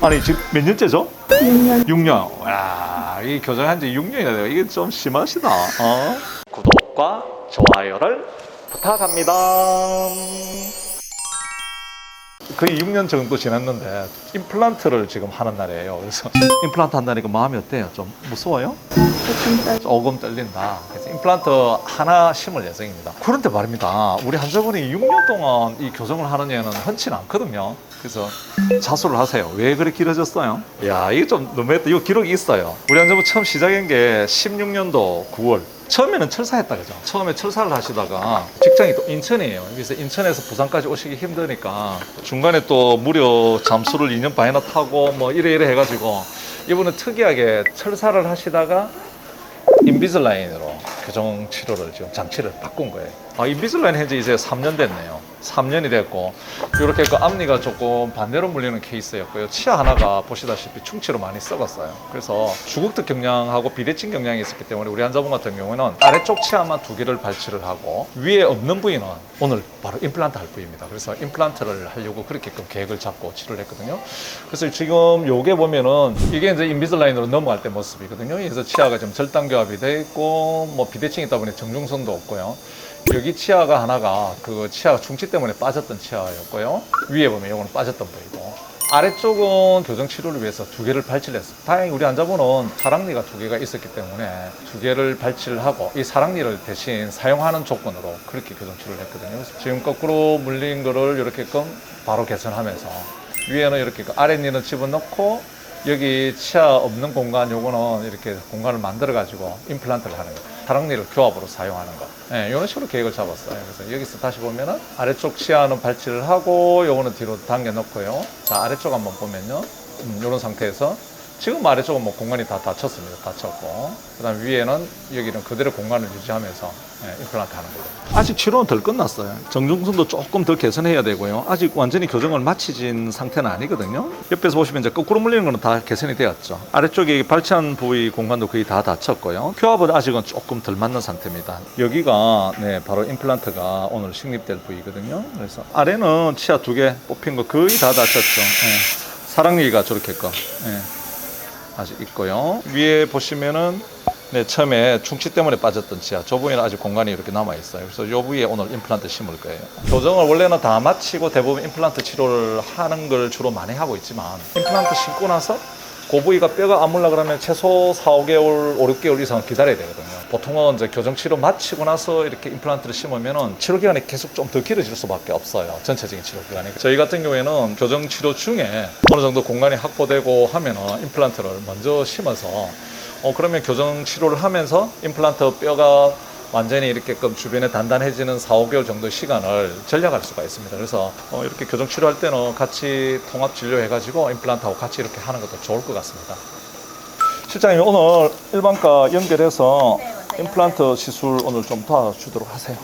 아니 지금 몇 년째죠? 6년 6년. 와, 이 교정한 지 6년이나 돼요. 이게 좀 심하시다. 어? 구독과 좋아요를 부탁합니다. 거의 6년 정도 지났는데 임플란트를 지금 하는 날이에요. 그래서 임플란트 한다니까 마음이 어때요? 좀 무서워요? 조금 떨 조금 떨린다. 임플란트 하나 심을 예정입니다. 그런데 말입니다. 우리 환자분이 6년 동안 이 교정을 하는 애는 흔치 는 않거든요. 그래서 자수를 하세요. 왜 그렇게 길어졌어요? 야, 이게 좀 너무했다. 이거 기록이 있어요. 우리 환자분 처음 시작한 게 16년도 9월. 처음에는 철사했다 그죠? 처음에 철사를 하시다가 직장이 또 인천이에요. 그래서 인천에서 부산까지 오시기 힘드니까 중간에 또 무려 잠수를 2년 반이나 타고 뭐 이래 이래 해가지고 이분은 특이하게 철사를 하시다가 인비슬라인으로 교정 치료를 지금 장치를 바꾼 거예요. 아, 인비슬라인 현재 이제 3년 됐네요. 3년이 됐고 이렇게 그 앞니가 조금 반대로 물리는 케이스였고요. 치아 하나가 보시다시피 충치로 많이 썩었어요. 그래서 주국특 경량하고 비대칭 경량이 있었기 때문에 우리 환자분 같은 경우에는 아래쪽 치아만 두 개를 발치를 하고 위에 없는 부위는 오늘 바로 임플란트 할 부위입니다. 그래서 임플란트를 하려고 그렇게끔 계획을 잡고 치료를 했거든요. 그래서 지금 요게 보면은 이게 이제 인비슬라인으로 넘어갈 때 모습이거든요. 그래서 치아가 좀 절단교합이 돼 있고 뭐 비대칭이 있다 보니 정중선도 없고요. 여기 치아가 하나가 그 치아가 충치 때문에 빠졌던 치아였고요. 위에 보면 이거는 빠졌던 부위고. 아래쪽은 교정 치료를 위해서 두 개를 발치를 했어요. 다행히 우리 환자분은 사랑니가 두 개가 있었기 때문에 두 개를 발치를 하고 이 사랑니를 대신 사용하는 조건으로 그렇게 교정 치료를 했거든요. 지금 거꾸로 물린 거를 이렇게끔 바로 개선하면서 위에는 이렇게 그 아랫니는 집어넣고 여기 치아 없는 공간 요거는 이렇게 공간을 만들어 가지고 임플란트를 하는 거예요. 사랑니를 교합으로 사용하는 거. 네, 이런 식으로 계획을 잡았어요. 그래서 여기서 다시 보면은 아래쪽 치아는 발치를 하고 요거는 뒤로 당겨 놓고요. 자, 아래쪽 한번 보면요. 음, 이런 상태에서 지금 아래쪽은 뭐 공간이 다 닫혔습니다. 닫혔고. 그 다음 위에는 여기는 그대로 공간을 유지하면서 예, 임플란트 하는 거예요. 아직 치료는 덜 끝났어요. 정중선도 조금 더 개선해야 되고요. 아직 완전히 교정을 마치진 상태는 아니거든요. 옆에서 보시면 이제 거꾸로 물리는 거는 다 개선이 되었죠. 아래쪽에 발치한 부위 공간도 거의 다 닫혔고요. 교합은 아직은 조금 덜 맞는 상태입니다. 여기가 네, 바로 임플란트가 오늘 식립될 부위거든요. 그래서 아래는 치아 두 개 뽑힌 거 거의 다 닫혔죠. 예. 사랑니가 저렇게끔. 예. 아직 있고요. 위에 보시면은 네, 처음에 충치 때문에 빠졌던 치아, 저 부위는 아직 공간이 이렇게 남아 있어요. 그래서 이 부위에 오늘 임플란트 심을 거예요. 교정을 원래는 다 마치고 대부분 임플란트 치료를 하는 걸 주로 많이 하고 있지만 임플란트 심고 나서 그 부위가 뼈가 아물라 그러면 최소 4, 5개월, 5, 6개월 이상 기다려야 되거든요. 보통은 이제 교정 치료 마치고 나서 이렇게 임플란트를 심으면은 치료 기간이 계속 좀 더 길어질 수밖에 없어요. 전체적인 치료 기간이. 저희 같은 경우에는 교정 치료 중에 어느 정도 공간이 확보되고 하면은 임플란트를 먼저 심어서 어 그러면 교정 치료를 하면서 임플란트 뼈가 완전히 이렇게끔 주변에 단단해지는 4, 5개월 정도 시간을 전략할 수가 있습니다. 그래서 어, 이렇게 교정 치료할 때는 같이 통합 진료해가지고 임플란트하고 같이 이렇게 하는 것도 좋을 것 같습니다. 실장님 오늘 일반과 연결해서 임플란트 시술 오늘 좀 도와주도록 하세요.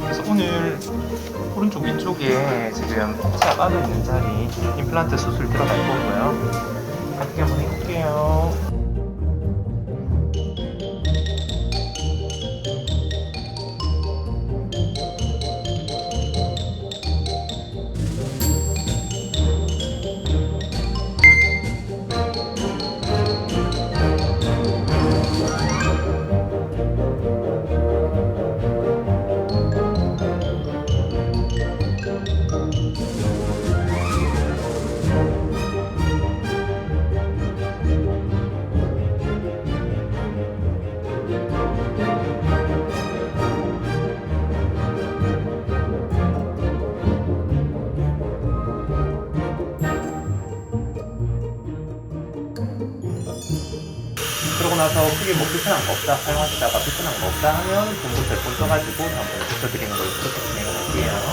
그래서 오늘 오른쪽 위쪽에 지금 치아 빠져 있는 자리 임플란트 수술 들어갈 거고요. 어떻게 한번 나서 크게 뭐 불편한 거 없다 사용하시다가 불편한 거 없다 하면 본부 telefon 써가지고 한번 고쳐드리는 걸로 그렇게 진행을 할게요.